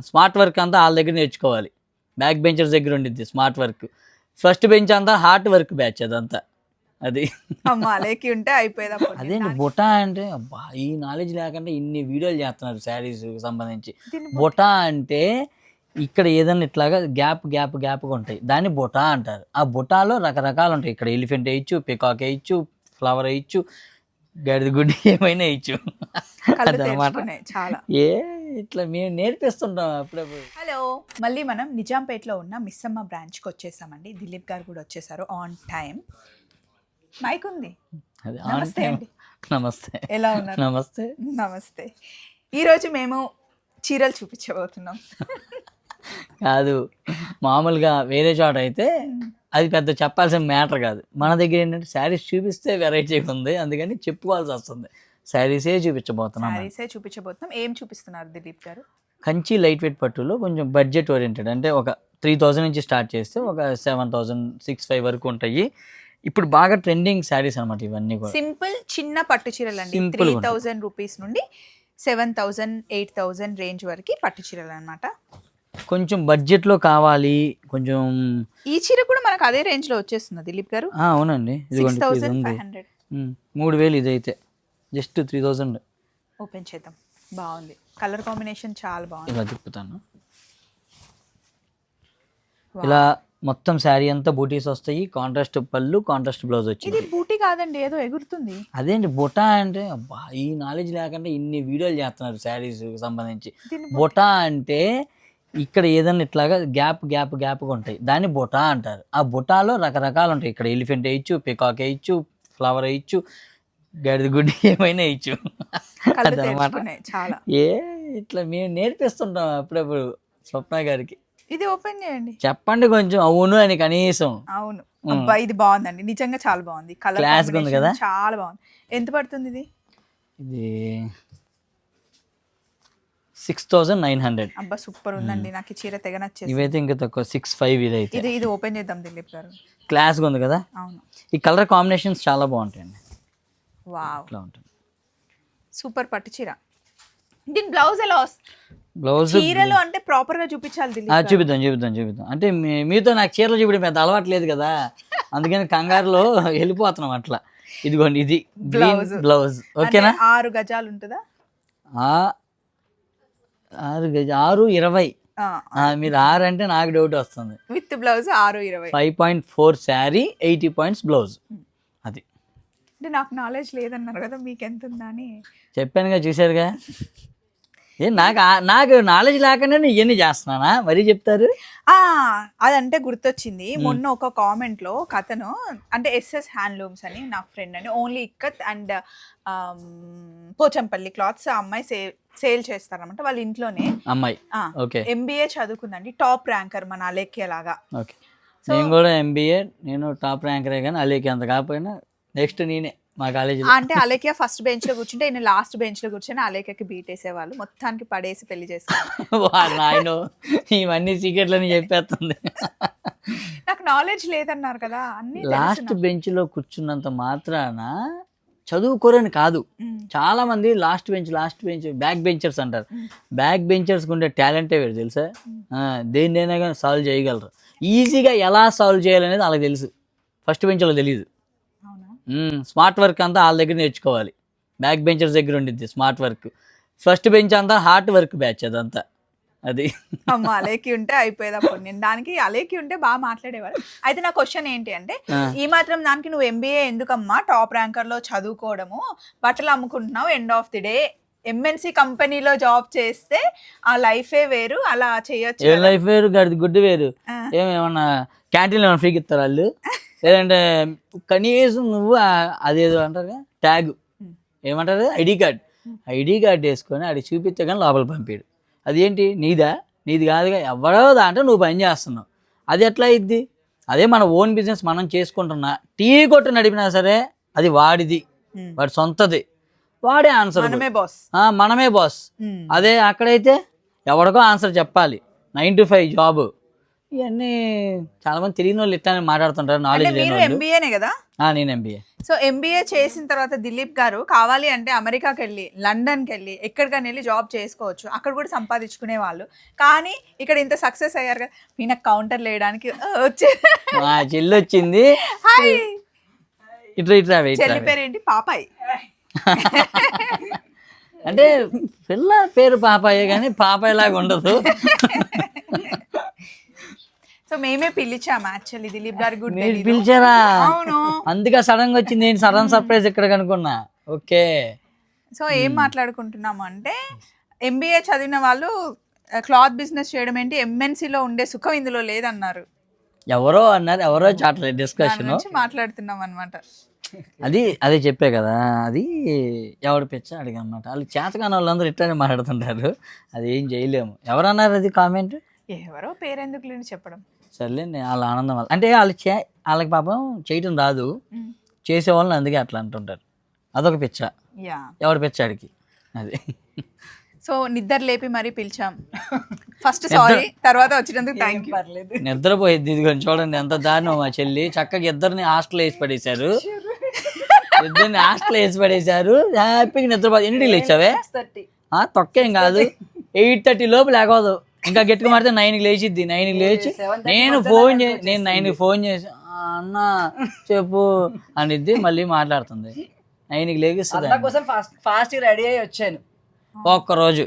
Smart work అంతా వాళ్ళ దగ్గర నేర్చుకోవాలి. బ్యాక్ బెంచర్స్ దగ్గర ఉండిద్ది స్మార్ట్ వర్క్. ఫస్ట్ బెంచ్ అంతా హార్ట్ వర్క్ బ్యాచ్ అదంతా. అది. అలేకి ఉంటే అయిపోయేది అదేంటి దానికి- బుటా అంటే అబ్బా ఈ నాలెడ్జ్ లేకుండా ఇన్ని వీడియోలు చేస్తున్నారు శారీస్ సంబంధించి. బుటా. అంటే ఇక్కడ ఏదైనా ఇట్లాగా గ్యాప్ గ్యాప్ గ్యాప్గా ఉంటాయి. దాన్ని బుటా అంటారు. ఆ బుటాలో రకరకాలు ఉంటాయి. ఇక్కడ ఎలిఫెంట్ వేయచ్చు పికాక్ వేయచ్చు ఫ్లవర్ వేయచ్చు గడిద గుడ్డి ఏమైనా వేయచ్చు. అదనమాట. ఏ ఇట్లా మేము నేర్పిస్తుంటాం అప్పుడప్పుడు. హలో మళ్ళీ మనం నిజాంపేటలో ఉన్న మిస్సమ్మ బ్రాంచ్కి వచ్చేసామండి. దిలీప్ గారు కూడా వచ్చేసారు ఆన్ టైం మైక్ ఉంది? అది నమస్తే అండి. నమస్తే. ఎలా ఉన్నారు? నమస్తే. నమస్తే. ఈరోజు మేము చీరలు చూపించబోతున్నాం. కాదు మామూలుగా వేరే చోట అయితే అది పెద్ద చెప్పాల్సిన మ్యాటర్ కాదు. మన దగ్గర ఏంటంటే శారీస్ చూపిస్తే వెరైటీగా ఉంది అందుకని చెప్పుకోవాల్సి వస్తుంది. శారీసే చూపించబోతున్నాం. శారీసే చూపించబోతున్నాం. ఏం చూపిస్తున్నారు దిలీప్ గారు? కంచి లైట్ వెయిట్ పట్టులో కొంచెం బడ్జెట్ ఓరియంటెడ్ అంటే ఒక త్రీ థౌజండ్ నుంచి స్టార్ట్ చేస్తే ఒక సెవెన్ థౌజండ్ సిక్స్ ఫైవ్ వరకు ఉంటాయి. ఇప్పుడు బాగా ట్రెండింగ్ శారీస్ అనమాట ఇవన్నీ కూడా. సింపుల్ చిన్న పట్టు చీరలు అండి త్రీ. థౌజండ్ రూపీస్ నుండి seven thousand eight thousand range వరకు పట్టు చీరలు అనమాట కొంచెం బడ్జెట్లో కావాలి కొంచెం ఈ చీర కూడా మనకు అదే రేంజ్లో వచ్చేస్తుంది దిలీప్ గారు. అవునండి. మూడు వేలు ఇదైతే. Just three thousand. ఓపెన్ చేద్దాం. బాగుంది. కలర్ కాంబినేషన్ చాలా బాగుంది. ఇలా తిప్పుతాను. ఇలా మొత్తం శారీ అంతా బూటీస్ వస్తాయి. కాంట్రాస్ట్ పళ్ళు కాంట్రాస్ట్ బ్లౌజ్ ఇది వచ్చింది బూటీ కాదండి ఏదో ఎగురుతుంది. అదేంటి బుటా అంటే అబ్బా ఈ నాలెడ్జ్ లేకుండా ఇన్ని వీడియోలు చేస్తున్నారు శారీస్ సంబంధించి. బుటా అంటే ఇక్కడ ఏదైనా ఇట్లాగా గ్యాప్ గ్యాప్ గ్యాప్గా ఉంటాయి. దాన్ని బుటా అంటారు. ఆ బుటాలో రకరకాలు ఉంటాయి. ఇక్కడ ఎలిఫెంట్ వేయచ్చు పికాక్ వేయచ్చు ఫ్లవర్ వేయచ్చు గడిద గుడ్డి ఏమైనా కళ్ళు అదనమాట. చాలా. ఏ ఇట్లా మేము నేర్పిస్తుంటాం అప్పుడప్పుడు స్వప్న గారికి. ఇది ఓపెన్ చేయండి. చెప్పండి కొంచెం అవును అని కనీసం. అవును. అబ్బా ఇది బాగుందండి. నిజంగా చాలా బాగుంది. కలర్గా ఉంది కదా? చాలా బాగుంది. ఎంత పడుతుంది ఇది? ఇది సిక్స్ థౌజండ్ నైన్ హండ్రెడ్ అబ్బా సూపర్ ఉందండి. నాకు ఈ చీర తెగ నచ్చేసి ఇవైతే ఇంకా తక్కువ సిక్స్ ఫైవ్ ఇదైతే. ఇది ఇది ఓపెన్ చేద్దాం దిలీప్ గారు. క్లాస్గా ఉంది కదా? అవును. ఈ కలర్ కాంబినేషన్స్ చాలా బాగుంటాయండి. వావ్. ఇట్లా ఉంటుంది. సూపర్ పట్టు చీర. దీని బ్లౌజ్ ఎలా బ్లౌజ్ చీరలు అంటే ప్రాపర్గా చూపించాలి. చూపిద్దాం చూపిద్దాం చూపిద్దాం. అంటే మీతో నాకు చీరలు చూపించడం పెద్ద అలవాటు లేదు కదా. అందుకని కంగారులో వెళ్ళిపోతున్నాం అట్లా. ఇదిగోండి ఇది. బ్లౌజ్. అంటే ఓకేనా? ఆరు గజాలు ఉంటుందా? ఆరు గజ ఆరు ఇరవై. మీరు ఆరు అంటే నాకు డౌట్ వస్తుంది. విత్ బ్లౌజ్ ఆరు ఇరవై. Five point four sari eighty points blouse. అంటే నాకు నాలెడ్జ్ లేదన్నారు కదా మీకు ఎంత ఉందా అని. చెప్పానుగా చూశారుగా? ఏ నాకు నాకు నాలెడ్జ్ లేకుండా నేను ఇవన్నీ చేస్తున్నానా? మరీ చెప్తారు? అదంటే గుర్తొచ్చింది. మొన్న ఒక కామెంట్లో ఒక అతను అంటే ఎస్ఎస్ హ్యాండ్లూమ్స్ అని నా ఫ్రెండ్ అని only ikat and Pochampally clothes ఆ అమ్మాయి సేల్ సేల్ చేస్తారనమాట వాళ్ళ ఇంట్లోనే. అమ్మాయి. ఓకే. ఎంబీఏ చదువుకుందండి టాప్ ర్యాంకర్ మన అలేఖ్య లాగా. ఓకే. నేను కూడా ఎంబీఏ నేను టాప్ ర్యాంకరే కానీ అలీకి అంత కాకపోయినా నెక్స్ట్ నేనే మా కాలేజీలో. అంటే అలేఖ్య ఫస్ట్ బెంచ్లో కూర్చుంటే ఈయన లాస్ట్ బెంచ్లో కూర్చొని అలేఖ్యకి బీట్ వేసేవాళ్ళు. మొత్తానికి పడేసి పెళ్ళి చేస్తారు నాయన. ఇవన్నీ సీక్రెట్లని చెప్పేస్తుంది. నాకు నాలెడ్జ్ లేదన్నారు కదా అన్ని లాస్ట్ బెంచ్లో కూర్చున్నంత మాత్రాన చదువుకోరని కాదు. చాలా మంది last bench last bench back benchers అంటారు. బ్యాక్ బెంచర్స్ ఉండే టాలెంటే వేరు తెలుసా? దేన్నైనా కానీ సాల్వ్ చేయగలరు. ఈజీగా ఎలా సాల్వ్ చేయాలనేది వాళ్ళకి తెలుసు. ఫస్ట్ బెంచ్లో తెలియదు స్మార్ట్ వర్క్ అంతా వాళ్ళ దగ్గర నేర్చుకోవాలి. బ్యాక్ బెంచర్స్ దగ్గర ఉండిద్ది స్మార్ట్ వర్క్. ఫస్ట్ బెంచ్ అంతా హార్ట్ వర్క్ బ్యాచ్ అదంతా. అది. అమ్మ అలేకి ఉంటే అయిపోయేది అప్పుడు. నేను దానికి అలేకి ఉంటే బాగా మాట్లాడేవారు. అయితే నా క్వశ్చన్ ఏంటి అంటే. ఈ మాత్రం దానికి నువ్వు ఎంబీఏ ఎందుకమ్మా? టాప్ ర్యాంకర్లో చదువుకోవడము బట్టలు అమ్ముకుంటున్నావు end of the day MNC కంపెనీలో జాబ్ చేస్తే ఆ లైఫే వేరు అలా చేయొచ్చు. లైఫ్ వేరు గడి గుడ్డు వేరు. ఏమేమన్నా క్యాంటీన్లో ఏమైనా ఫ్రీకి ఇస్తారు వాళ్ళు? లేదంటే కనీసం నువ్వు అదేదో అంటారు ట్యాగ్. ఏమంటారు? ID card. ఐడి కార్డ్ వేసుకొని అది చూపిస్తే కానీ లోపల పంపాడు. అదేంటి? నీదా? నీది కాదుగా. ఎవరో దాంట్లో నువ్వు పని చేస్తున్నావు. అది ఎట్లా అయింది అదే మన ఓన్ బిజినెస్ మనం చేసుకుంటున్నా. టీ కొట్టు నడిపినా సరే అది వాడిది. ఉమ్. వాడి సొంతది. వాడే ఆన్సర్ మనమే బాస్ మనమే బాస్ అదే అక్కడైతే ఎవరికో ఆన్సర్ చెప్పాలి. నైన్ టు ఫైవ్ జాబ్ ఇవన్నీ చాలా మంది తెలియని వాళ్ళు ఇట్లానే మాట్లాడుతుంటారు నాలెడ్జ్ మీరు ఎంబీఏనే కదా? నేను ఎంబీఏ సో ఎంబీఏ చేసిన తర్వాత దిలీప్ గారు కావాలి అంటే అమెరికాకి వెళ్ళి లండన్కి వెళ్ళి ఎక్కడికైనా వెళ్ళి జాబ్ చేసుకోవచ్చు. అక్కడ కూడా సంపాదించుకునే వాళ్ళు. కానీ ఇక్కడ ఇంత సక్సెస్ అయ్యారు కదా ఈయన కౌంటర్ వేయడానికి ఆ, వచ్చే. మా చెల్లి వచ్చింది. హాయ్ ఇట్లా ఇట్లా ఇట్లా చెల్లి రావే. పేరు ఏంటి పాపాయ్. అంటే పిల్ల పేరు పాపాయే కానీ పాపాయ్ లాగా ఉండదు. సో మేమే పిలిచాము యాక్చువల్లీ దిలీప్ గారి గుడ్ మీరు పిలిచారా? అవును. అందుకే సడన్గా వచ్చింది ఏంటి సడన్ సర్ప్రైజ్ ఇక్కడ కనుక్కున్నా. ఓకే. సో ఏం మాట్లాడుకుంటున్నాము అంటే ఎంబీఏ చదివిన వాళ్ళు క్లాత్ బిజినెస్ చేయడం ఏంటి MNC లో ఉండే సుఖం ఇందులో లేదన్నారు. ఎవరో అన్నారు ఎవరో చాటలేదు డిస్కషన్ మాట్లాడుతున్నాం అనమాట అది అదే చెప్పే కదా అది ఎవడు పిచ్చ అడిగా అనమాట వాళ్ళు చేతకాని వాళ్ళందరూ ఇట్లానే మాట్లాడుతుంటారు. అది ఏం చేయలేము. ఎవరన్నారు అది కామెంట్? ఎవరో పేరెందుకు లేని చెప్పడం. సర్లేండి వాళ్ళ ఆనందం వల్ల. అంటే వాళ్ళు చే వాళ్ళకి పాపం చేయటం రాదు. Mm. చేసే వాళ్ళని అందుకే అట్లా అంటుంటారు. అదొక పిచ్చ. యా. ఎవడు పిచ్చాడికి అది. సో నిద్ర లేపి మరీ పిలిచాం. ఫస్ట్ సారీ తర్వాత వచ్చినందుకు థ్యాంక్ యూ పర్లేదు. నిద్రపోయింది ఇదిగోండి చూడండి ఎంత దారుణం మా చెల్లి. చక్కగా ఇద్దరిని హాస్టల్ వేసి పడేశారు. ఇద్దరిని హాస్టల్ వేసి పడేశారు. హ్యాపీగా నిద్రపో ఎన్నింటికి లేచావే తొక్కేం కాదు. ఎయిట్ థర్టీ లోపు లేకపోదు. ఇంకా గట్టిగా మారితే నైన్కి లేచిద్ది. నైన్కి లేచి నేను ఫోన్ చే నేను నైన్కి ఫోన్ చేసి "ఆ, అన్న చెప్పు అనిద్ది మళ్ళీ మాట్లాడుతుంది. నైన్కి లేగిస్తుంది అన్న కోసం ఫాస్ట్ ఫాస్ట్ రెడీ అయ్యి వచ్చాను. ఒక్కరోజు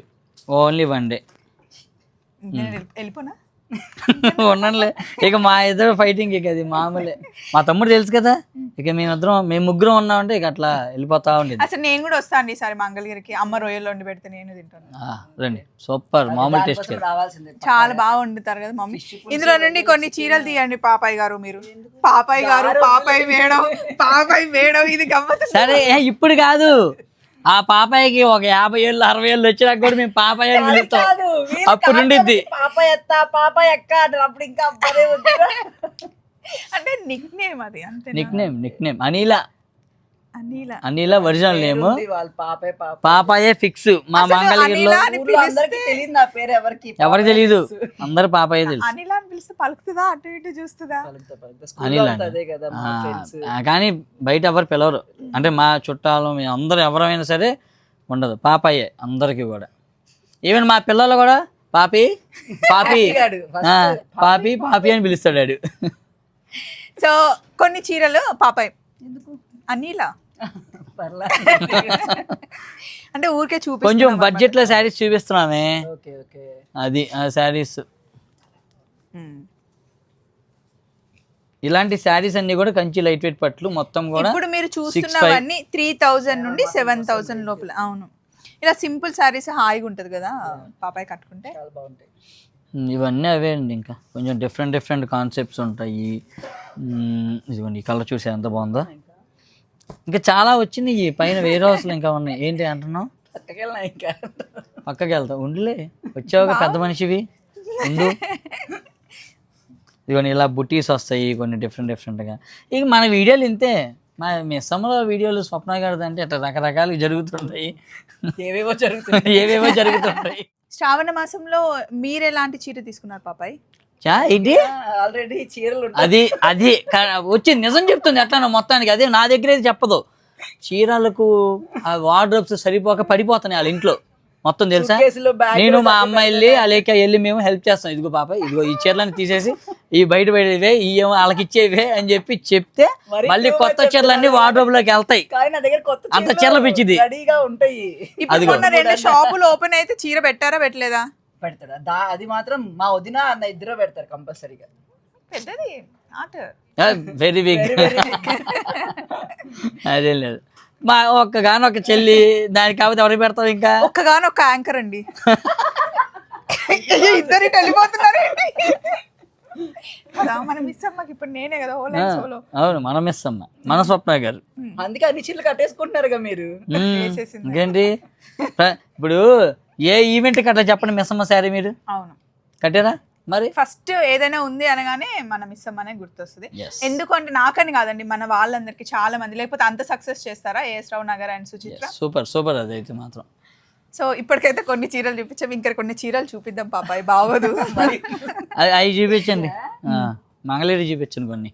ఓన్లీ వన్ డే. నేను వెళ్ళి- వెళ్ళిపోనా? ఉండనులే ఇక మా ఇద్దరు ఫైటింగ్ ఇక అది మామూలే. మా తమ్ముడు తెలుసు కదా? ఇక మేమిద్దరం మేము ముగ్గురం ఉన్నామంటే ఇక అట్లా వెళ్ళిపోతా ఉండేది అసలు నేను కూడా వస్తాను ఈసారి మంగళగిరికి అమ్మ రొయ్యలు వండి పెడితే నేను తింటాను. ఆ, రండి. సూపర్ మామూలు టేస్ట్ రావాల్సిందే. చాలా బాగా వండుతారు కదా మమ్మీ. ఇందులో నుండి కొన్ని చీరలు తీయండి పాపాయ్ గారు మీరు. పాపాయ్ గారు పాపాయ్ మేడం పాపాయ్ మేడం ఇది గమ్మత్ సరే ఏ, ఇప్పుడు కాదు. ఆ పాపాయికి ఒక యాభై ఏళ్ళు అరవై ఏళ్ళు వచ్చినాక కూడా మేము పాపాయి అని పిలుస్తాం. అప్పుడు ఉండిద్ది. పాప ఎత్త పాప ఎక్క అప్పుడు ఇంకా అంటే నిక్ నేమ్ అది అంతే నిక్ నేమ్ నిక్ నేమ్ అనిల. అనిల. అనిల ఒరిజినల్ నేమ్ పాపాయే ఫిక్స్ మా మంగళగిరిలో ఎవరికి ఎవరికి తెలియదు అందరు పాపాయే తెలుసు. అనిల అని పిలిస్తే పలుకుతుందా? అటు ఇటు చూస్తుందా? అనిల్ కానీ బయట ఎవరు పిలవరు. అంటే మా చుట్టాలు అందరూ ఎవరైనా సరే ఉండదు. పాపాయే అందరికీ కూడా. ఈవెన్ మా పిల్లలు కూడా పాపి పాపి. పాపి పాపి అని పిలుస్తాడు సో కొన్ని చీరలు పాపాయ్. అనిల. పర్లా అంటే ఊరికే కొంచెం చూపిస్తున్నాం బడ్జెట్లో శారీస్ చూపిస్తున్నామే. Okay okay. అది ఆ శారీస్. ఇలాంటి శారీస్ అన్ని కూడా కంచి లైట్ వెయిట్ పట్లు మొత్తం కూడా ఇప్పుడు మీరు చూస్తున్నవన్నీ త్రీ థౌజండ్ నుండి సెవెన్ థౌజండ్ లోపల. అవును. ఇలా సింపుల్ శారీస్ హాయిగా ఉంటది కదా పాపాయ్ కట్టుకుంటే. చాలా బాగుంటాయి. ఇవన్నీ అవే అండి ఇంకా. కొంచెం డిఫరెంట్ డిఫరెంట్ కాన్సెప్ట్స్ ఉంటాయి. ఇదిగోండి ఈ కలర్ చూసే ఎంత బాగుందో. ఇంకా చాలా వచ్చినాయి పైన వేరే హౌస్లు ఇంకా ఉన్నాయి. ఏంటి అంటున్నావు? ఇంకా? పక్కకి వెళ్తావు ఉండులే. వచ్చావుగా పెద్ద మనిషివి. ఉండు. ఇదిగోండి ఇలా బుటీస్ వస్తాయి కొన్ని డిఫరెంట్ డిఫరెంట్గా ఇక మన వీడియోలు ఇంతే. మా మిస్సమ్మలో వీడియోలు స్వప్న గారిది అంటే ఇట్లా రకరకాలుగా జరుగుతుంటాయి. ఏవేవో జరుగుతుంది ఏవేవో జరుగుతుంటాయి. శ్రావణ మాసంలో మీరు ఎలాంటి చీర తీసుకున్నారు పాపాయ్? ఏంటి? ఆల్రెడీ చీరలు ఉంటాయి. అది అది వచ్చి నిజం చెప్తుంది ఎట్లా మొత్తానికి. అదే నా దగ్గర చెప్పదు. చీరలకు ఆ వార్డ్రోబ్స్ సరిపోక పడిపోతున్నాయి వాళ్ళ ఇంట్లో. మొత్తం తెలుసా? నేను మా అమ్మ వెళ్ళి అలాగే వెళ్ళి మేము హెల్ప్ చేస్తాం. ఇదిగో పాప ఇదిగో ఈ చీరలను తీసేసి ఈ బయట బయటవే ఈ ఏమో వాళ్ళకి ఇచ్చేవే అని చెప్పి చెప్తే మళ్ళీ కొత్త చీరలన్నీ వార్డ్రోబ్లోకి వెళ్తాయి. కానీ నా దగ్గర కొత్త అంత చీరలు పిచ్చిది. రెండు షాపులు ఓపెన్ అయితే చీర పెట్టారా పెట్టలేదా? పెడతాడు. దా అది మాత్రం మా వదిన అన్న ఇద్దరు పెడతారు కంపల్సరీగా. పెద్దది ఆట వెరీ బిగ్ అదేం లేదు. మా ఒక్కగానొక్క చెల్లి దానికి కాకపోతే ఎవరికి పెడతావు ఇంకా? ఒక్కగానో ఒక యాంకర్ అండి ఇద్దరు వెళ్ళిపోతున్నారు మన మిస్ అమ్మకి ఇప్పుడు నేనే కదా సోలో అవును మనం మిస్ అమ్మ మన స్వప్న గారు. అందుకే అన్ని చీరలు కట్టేసుకుంటున్నారుగా మీరు. ఇంకేంటి? ఇప్పుడు ఏ ఈవెంట్ అట్లా చెప్పండి మిస్ అమ్మ శారీ మీరు? అవును. కట్టారా? మరి? ఫస్ట్ ఏదైనా ఉంది అనగానే మన మిస్ అమ్మనే గుర్తొస్తుంది. ఎందుకంటే నాకని కాదండి మన వాళ్ళందరికీ చాలా మంది లేకపోతే అంత సక్సెస్ చేస్తారా AS Rao Nagar and Suchitra? Super super అది అయితే మాత్రం. సో ఇప్పటికైతే కొన్ని చీరలు చూపించాం ఇంకా కొన్ని చీరలు చూపిద్దాం పాపాయ్ బాగోదు. అవి చూపించండి. మంగళగిరి చూపించండి కొన్ని.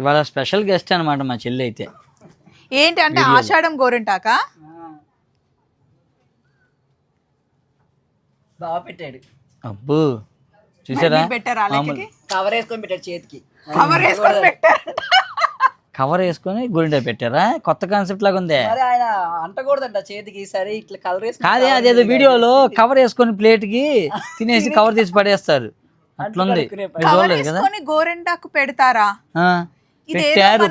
ఇవాళ స్పెషల్ గెస్ట్ అనమాట మా చెల్లి అయితే. ఏంటి అంటే ఆషాఢం గోరింటాక? బాగా పెట్టాడు. అబ్బో చూసారా? పెట్టారా కవర్ వేసుకొని పెట్టాడు చేతికి. కవర్ వేసుకొని పెట్టారు కవర్ వేసుకొని గురింట పెట్టారా? కొత్త కాన్సెప్ట్ లాగా ఉందే. ఆయన అంటకూడదంట చేతికి సరే ఇట్లా కలర్ వేసుకొని కాదే అదేదో వీడియోలో కవర్ వేసుకొని ప్లేట్కి తినేసి కవర్ తీసి పడేస్తారు. అట్లుంది. గోరింటాకు పెడతారా? పెట్టారు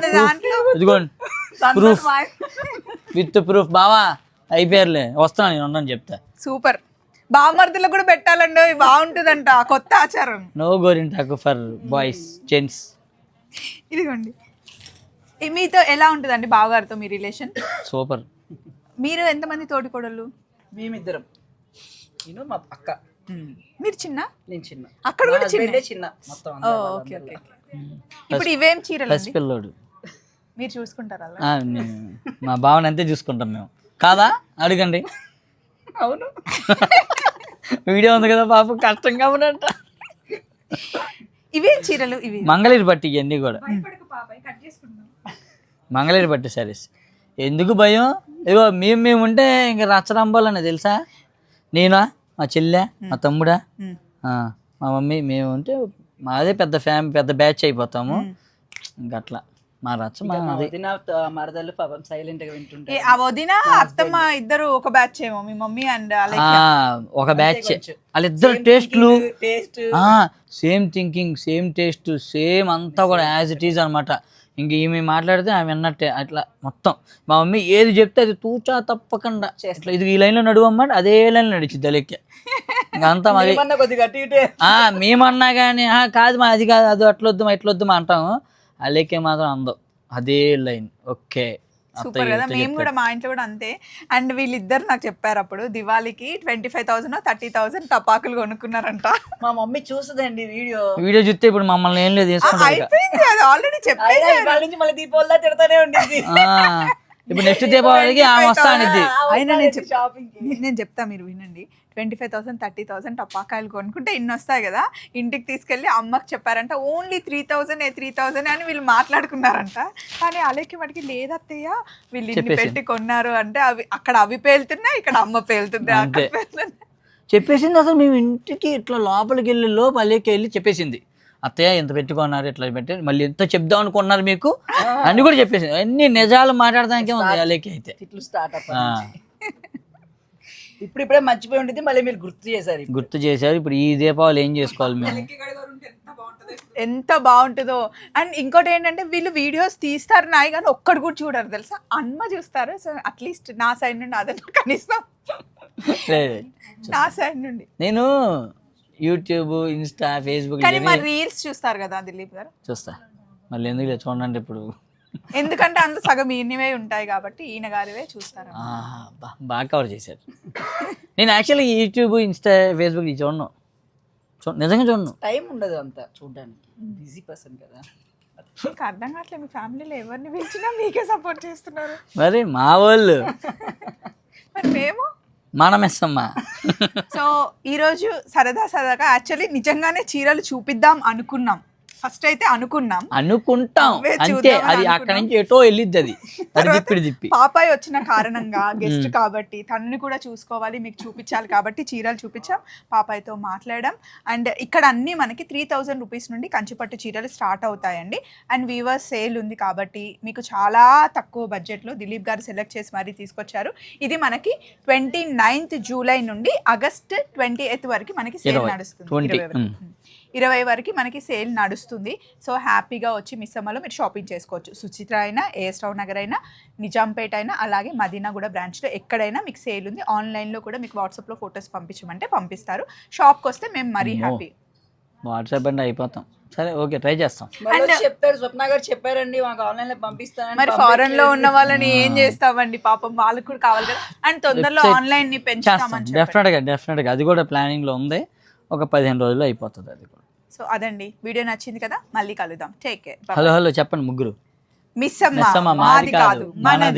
ఇదిగోండి ప్రూఫ్ విత్ ప్రూఫ్ బావా అయిపోయారులే. వస్తాను నేను ఉన్నాను చెప్తా. సూపర్. బామర్దులకు కూడా పెట్టాలండి బాగుంటుందంట కొత్త ఆచారం. నో గోరింటాకు ఫర్ బాయ్స్ జెంట్స్ ఇదిగోండి. ఈ మీతో ఎలా ఉంటుందండి బావగారితో మీ రిలేషన్? సూపర్. మీరు ఎంతమంది తోటికోడళ్ళు? మేమిద్దరం. నేను మా అక్క. మీరు చిన్న? నేను చిన్న. అక్కడ కూడా చిన్న? చిన్న. మొత్తం ఓకే ఓకే. ఇప్పుడు ఇవేం చీరలు ప్లస్ పిల్లోడు. మీరు చూసుకుంటారా అలా? ఆ, నేను- మా భావన అంతే చూసుకుంటాం మేము. కాదా? అడగండి. అవును. వీడియో ఉంది కదా పాపం కష్టం కాబట్ట ఇవేం చీరలు ఇవి? మంగళగిరి పట్టి ఇవన్నీ కూడా. మంగళగిరి పట్టు సారీస్ ఎందుకు భయం? ఇగో మేము మేము ఉంటే ఇంక రచ్చరంబాలని తెలుసా? నేనా? మా చెల్లె మా తమ్ముడా? ఉమ్. ఆ, మా మమ్మీ మేము ఉంటే మాదే పెద్ద ఫ్యామిలీ పెద్ద బ్యాచ్ అయిపోతాము. ఇంక అట్లా మా రచ్చ వదిన మరదలు పాపం సైలెంట్గా ఆ వదిన అత్తమ్మ ఇద్దరు ఒక బ్యాచ్ ఏమో మీ మమ్మీ అండ్ ఒక బ్యాచ్. వాళ్ళిద్దరు టేస్ట్లు taste same thinking same taste same అంతా కూడా యాజ్ ఇట్ ఈజ్ అనమాట ఇంక ఈమె మాట్లాడితే ఆమె అన్నట్టే అట్లా మొత్తం. మా మమ్మీ ఏది చెప్తే అది తూచా తప్పకుండా. ఇట్లా ఇది ఈ లైన్లో నడువమ్మాట అదే లైన్లో నడిచింది అలెక్కే. ఇంకా అంతా మరి మేమన్నా కానీ కాదు మా అది కాదు అది అట్లొద్దు మా ఇట్లొద్దు మా అంటాము. అలేకే మాత్రం అందం. అదే లైన్. ఓకే. సూపర్ కదా. మేము కూడా మా ఇంట్లో కూడా అంతే. అండ్ వీళ్ళిద్దరు నాకు చెప్పారు అప్పుడు దివాళీకి twenty five thousand thirty thousand టపాకులు కొనుక్కున్నారంట. మా మమ్మీ చూస్తుందండి వీడియో. వీడియో చూస్తే ఇప్పుడు మమ్మల్ని ఏం లేదు. అయిపోయింది అది ఆల్రెడీ చెప్పేసి మళ్ళీ దీపావళి తిడతానే ఉండింది. ఆ, ఇప్పుడు నెక్స్ట్ దీపావళికి ఆమె వస్తా అనిద్ది అయినా నేను చెప్ షాపింగ్ నేను చెప్తా మీరు వినండి. Twenty five thousand thirty thousand టపాకాయలు కొనుక్కుంటే ఇన్ని వస్తాయి కదా ఇంటికి తీసుకెళ్ళి అమ్మకి చెప్పారంట ఓన్లీ త్రీ థౌసండ్ ఏ త్రీ థౌసండ్ అని వీళ్ళు మాట్లాడుకున్నారంట. కానీ అలెక్కి వాటికి లేదత్తయ్య వీళ్ళు ఇన్ని. పెట్టి కొన్నారు అంటే అవి అక్కడ అవి పేలుతున్నాయి ఇక్కడ అమ్మ పేలుతుంది అక్కడ. పేలుతుంది. చెప్పేసింది అసలు మేము ఇంటికి ఇట్లా లోపలికి వెళ్ళి లోపు అలేకి వెళ్ళి చెప్పేసింది. అత్తయ్య ఎంత పెట్టుకున్నారు ఇట్లా పెట్టి మళ్ళీ ఎంత చెప్దాం అనుకున్నారు మీకు? అన్ని కూడా చెప్పేసింది అన్ని నిజాలు మాట్లాడడానికే ఉంది అలేకి అయితే. తిట్లు స్టార్ట్ అప్ ఆ, ఇప్పుడు ఇప్పుడే మర్చిపోయి ఉంటుంది మళ్ళీ మీరు గుర్తు చేశారు. గుర్తు చేశారు ఇప్పుడు ఈ దీపావళి ఏం చేసుకోవాలి మేము? ఎంత బాగుంటుందో అండ్ ఇంకోటి ఏంటంటే వీళ్ళు వీడియోస్ తీస్తారు నాయి కానీ ఒక్కడు కూడా చూడరు తెలుసా? అమ్మ చూస్తారు సో అట్లీస్ట్ నా సైడ్ నుండి అదన్నా కనీసం. నా సైడ్ నుండి. నేను యూట్యూబ్ ఇన్స్టా ఫేస్బుక్ కానీ మా రీల్స్ చూస్తారు కదా దిలీప్ గారు? చూస్తా. మళ్ళీ ఎందుకు లేదు చూడండి ఇప్పుడు? ఎందుకంటే అందులో సగం ఈయనవే ఉంటాయి కాబట్టి ఈయన గారివే చూస్తారు. బాగా కవర్ చేశారు. నేను యాక్చువల్లీ యూట్యూబ్ ఇన్స్టా ఫేస్బుక్ చూడను. నిజంగా చూడను. టైం ఉండదు అంత చూడడానికి. బిజీ పర్సన్ కదా. మీకు అర్థం కావట్లేదు మీ ఫ్యామిలీలో ఎవరిని పిలిచినా మీకే సపోర్ట్ చేస్తున్నారు. మరి మా వాళ్ళు. మరి మేము? మనమిస్తమ్మా సో ఈరోజు సరదా సరదాగా యాక్చువల్లీ నిజంగానే చీరలు చూపిద్దాం అనుకున్నాం. ఫస్ట్ అయితే అనుకున్నాం. అనుకుంటాం. అంతే చూద్దామని అది అక్కడి నుంచి ఎటో వెళ్ళిద్ది అది. తిప్పి. పాపాయ్ వచ్చిన కారణంగా గెస్ట్ కాబట్టి తనని కూడా చూసుకోవాలి మీకు చూపించాలి కాబట్టి చీరలు చూపించాం పాపాయ్తో మాట్లాడడం అండ్ ఇక్కడ అన్ని మనకి త్రీ థౌజండ్ రూపీస్ నుండి కంచిపట్టు చీరలు స్టార్ట్ అవుతాయండి. అండ్ వీవర్స్ సేల్ ఉంది కాబట్టి మీకు చాలా తక్కువ బడ్జెట్లో దిలీప్ గారు సెలెక్ట్ చేసి మరీ తీసుకొచ్చారు. ఇది మనకి ట్వంటీ నైన్త్ జూలై నుండి ఆగస్ట్ ట్వంటీ ఎయిత్ వరకు మనకి సేల్. నడుస్తుంది. 20, ఇరవై వరకు. మనకి సేల్ నడుస్తుంది. సో హ్యాపీగా వచ్చి మిస్సమ్మలో మీరు షాపింగ్ చేసుకోవచ్చు. సుచిత్ర అయినా ఏఎస్ రావు నగర్ అయినా నిజాంపేట అయినా అలాగే మదీనా కూడా బ్రాంచ్లో ఎక్కడైనా మీకు సేల్ ఉంది. ఆన్లైన్లో కూడా మీకు వాట్సాప్లో ఫొటోస్ పంపించమంటే పంపిస్తారు. షాప్కి వస్తే మేము మరీ. హ్యాపీ. వాట్సాప్ అంటే అయిపోతాం. సరే ఓకే ట్రై చేస్తాం. చెప్పారు స్వప్న గారు చెప్పారండి మాకు ఆన్లైన్లో పంపిస్తానని మరి ఫారెన్లో ఉన్న వాళ్ళని ఏం చేస్తామండి? పాపం వాళ్ళకి కూడా కావాలి కదా. అండ్ తొందరలో ఆన్లైన్ని చేస్తాం. పెంచుతామని చెప్పారు డెఫినెట్గా డెఫినెట్గా అది కూడా ప్లానింగ్లో ఉంది. ఒక పదిహేను రోజుల్లో అయిపోతుంది అది కూడా. సో అదండి. వీడియో నచ్చింది కదా మళ్ళీ కలుద్దాం. టేక్ కేర్ హలో హలో చెప్పండి ముగ్గురు. మిస్ అమ్మ మాది కాదు. మనది.